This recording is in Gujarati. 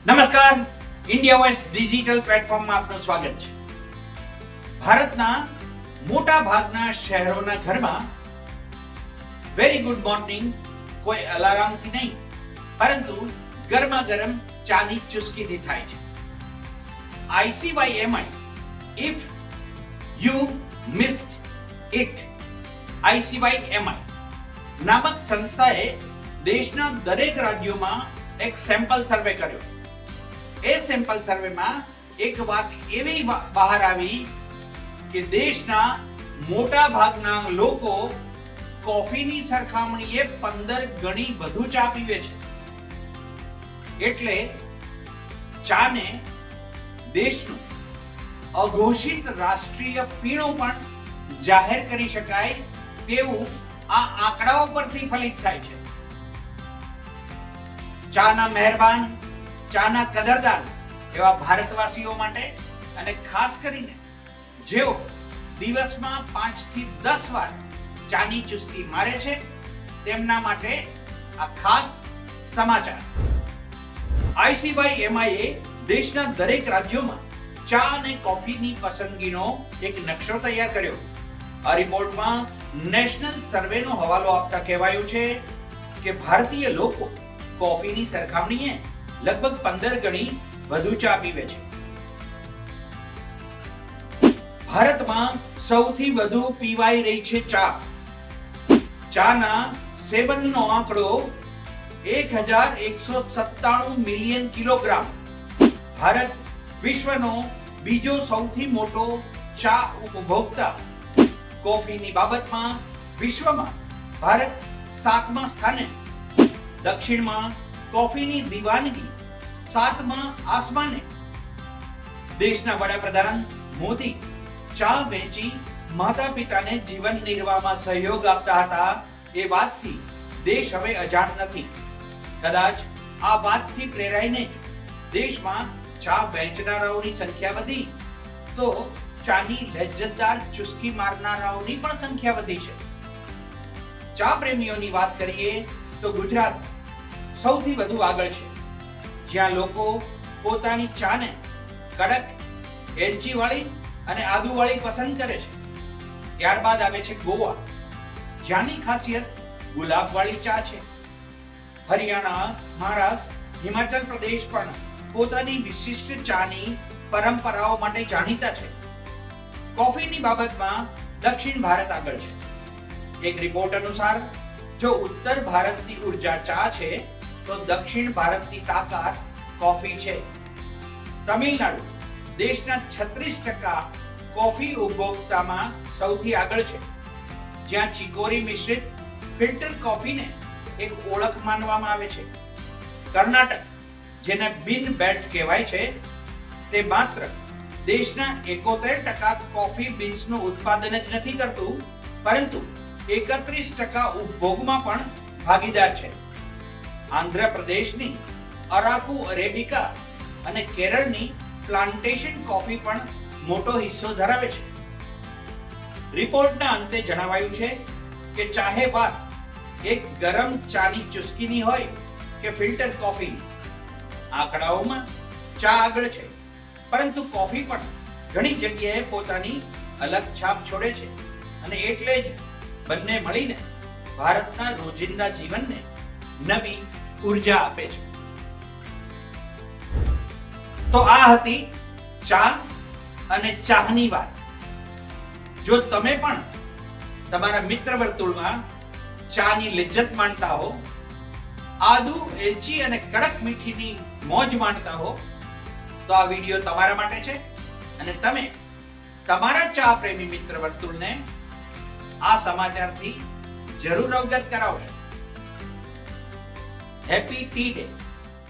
નમસ્કાર ઇન્ડિયા વોઇસ ડિજિટલ પ્લેટફોર્મમાં આપનું સ્વાગત છે ભારતના મોટા ભાગના શહેરોના ઘરમાં વેરી ગુડ મોર્નિંગ કોઈ અલાર્મથી નહીં પરંતુ ગરમા ગરમ ચાની ચુસ્કીથી થાય છે ICY if you missed it ICYMI નામક સંસ્થાએ દેશના દરેક રાજ્યોમાં એક સેમ્પલ સર્વે કર્યો એ સેમ્પલ સર્વેમાં એક વાત એવી બહાર આવી કે દેશના મોટા ભાગના લોકો કોફીની સરખામણીએ પંદર ગણી વધુ ચા પીવે છે. એટલે ચાને દેશનું અઘોષિત રાષ્ટ્રીય પીણું પણ જાહેર કરી શકાય તેવું આ આંકડાઓ પરથી ફલિત થાય છે. ચાના મહેરબાન ચાના કદરદાન એવા ભારતવાસીઓ માટે અને ખાસ કરીને જેઓ દિવસમાં પાંચથી દસ વાર ચાની ચુસ્કી મારે છે, તેમના માટે આ ખાસ સમાચાર. આઈસીબાઈ એમઆઈએ દેશના દરેક રાજ્યોમાં ચા અને કોફીની પસંદગીનો એક નકશો તૈયાર કર્યો. આ રિપોર્ટમાં નેશનલ સર્વેનો હવાલો આપતા કહેવાયું છે કે ભારતીય લોકો કોફીની સરખામણીએ લગભગ પંદર ગણી વધુ ચા પીવે છે. ભારતમાં સૌથી વધુ પીવાઈ રહી છે ચા. ચાના સેવનનો આંકડો એક હજાર એકસો સત્તાણું મિલિયન કિલોગ્રામ. ભારત વિશ્વનો બીજો સૌથી મોટો ચા ઉપભોક્તા. કોફીની બાબતમાં વિશ્વમાં ભારત સાતમા સ્થાને. દક્ષિણમાં કોફીની દીવાનગી, સાતમા આસમાને. દેશના વડાપ્રધાન મોદી ચા વેચી માતા પિતાને જીવન નિર્વાહમાં સહયોગ આપતા હતા એ વાતથી દેશ હવે અજાણ નથી. કદાચ આ વાતથી પ્રેરાઈને જ દેશમાં ચા વેચનારાઓની સંખ્યા વધી, તો ચાની લજ્જતદાર ચુસ્કી મારનારાઓની પણ સંખ્યા વધી છે. ચા પ્રેમીઓની વાત કરીએ તો ગુજરાત સૌથી વધુ આગળ છે. જ્યાં લોકો પોતાની ચાને કડક એલચી વાળી અને આદુ વાળી પસંદ કરે છે. ત્યારબાદ આવે છે ગોવા. જ્યાંની ખાસિયત ગુલાબ વાળી ચા છે. હરિયાણા, મહારાષ્ટ્ર, હિમાચલ પ્રદેશ પણ પોતાની વિશિષ્ટ ચાની પરંપરાઓ માટે જાણીતા છે. કોફીની બાબતમાં દક્ષિણ ભારત આગળ છે. એક રિપોર્ટ અનુસાર, જો ઉત્તર ભારતની ઊર્જા ચા છે તો દક્ષિણ ભારતની તાકાત કોફી છે. તમિલનાડુ, દેશના છત્રીસ ટકા કોફી ઉપભોક્તામાં સૌથી આગળ છે. જ્યાં ચિકોરી મિશ્રિત ફિલ્ટર કોફીને એક ઓળખ માનવામાં આવે છે. કર્ણાટક, જેને બિન બેટ કહેવાય છે, તે માત્ર દેશના એકોતેર ટકા કોફી બીન્સનું ઉત્પાદન જ નથી કરતું, પરંતુ એકત્રીસ ટકા ઉપભોગમાં પણ ભાગીદાર છે. આંધ્રપ્રદેશની અરાકુ અરેબિકા અને કેરળની પ્લાન્ટેશન કોફી પણ મોટો હિસ્સો ધરાવે છે. રિપોર્ટના અંતે જણાવાયું છે કે ચાહે વાત એક ગરમ ચાની ચુસ્કીની હોય કે ફિલ્ટર કોફીની, આંકડાઓમાં ચા આગળ છે, પરંતુ કોફી પણ ઘણી જગ્યાએ પોતાની અલગ છાપ છોડે છે અને એટલે જ બંને મળીને ભારતના રોજિંદા જીવનને નવી ઊર્જા આપે છે. તો આ હતી ચા અને ચાહની વાત. જો તમે પણ તમારા મિત્ર વર્તુળમાં ચાની લિજ્જત માણતા હો, આદુ, એલચી અને કડક મીઠીની મોજ માણતા હો, તો આ વીડિયો તમારા માટે છે અને તમે તમારા ચા પ્રેમી મિત્ર વર્તુળને આ સમાચારથી જરૂર અવગત કરાવશો. Happy Tea Day!